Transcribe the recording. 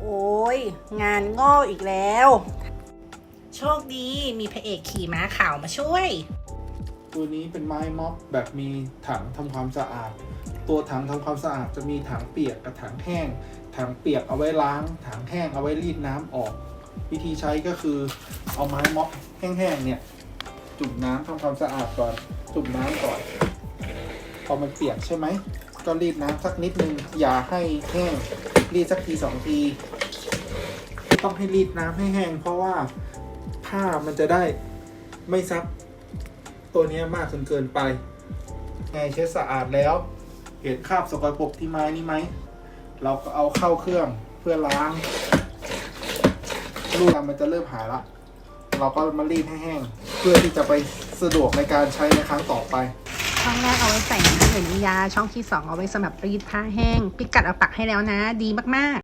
โอ้ยงานงอกอีกแล้ว โชคดีมีพระเอกขี่ม้าขาวมาช่วย ตัวนี้เป็นไม้ม็อบแบบมีถังทำความสะอาด ตัวถังทำความสะอาดจะมีถังเปียกกับถังแห้ง ถังเปียกเอาไว้ล้าง ถังแห้งเอาไว้รีดน้ำออก วิธีใช้ก็คือเอาไม้ม็อบแห้งๆเนี่ยจุ่มน้ำทำความสะอาดก่อน จุ่มน้ำก่อน พอมันเปียกใช่ไหม ก็รีดน้ำสักนิดนึง อย่าให้แห้ง รีดสักทีสองที ต้องให้รีดน้ำให้แห้ง เพราะว่าผ้ามันจะได้ไม่ซับตัวนี้มากจนเกินไป ไงเช็ดสะอาดแล้ว เห็นคราบสกปรกที่ไม้นี่ไหม เราก็เอาเข้าเครื่องเพื่อล้างลูกมันจะเริ่มหายละ เราก็มารีดให้แห้ง เพื่อที่จะไปสะดวกในการใช้ในครั้งต่อไป ช่องแรกเอาไว้ใส่น้ำหรือน้ำยา ช่องที่สองเอาไว้สำหรับรีดผ้าแห้ง พิกัดเอาปักให้แล้วนะ ดีมาก ๆ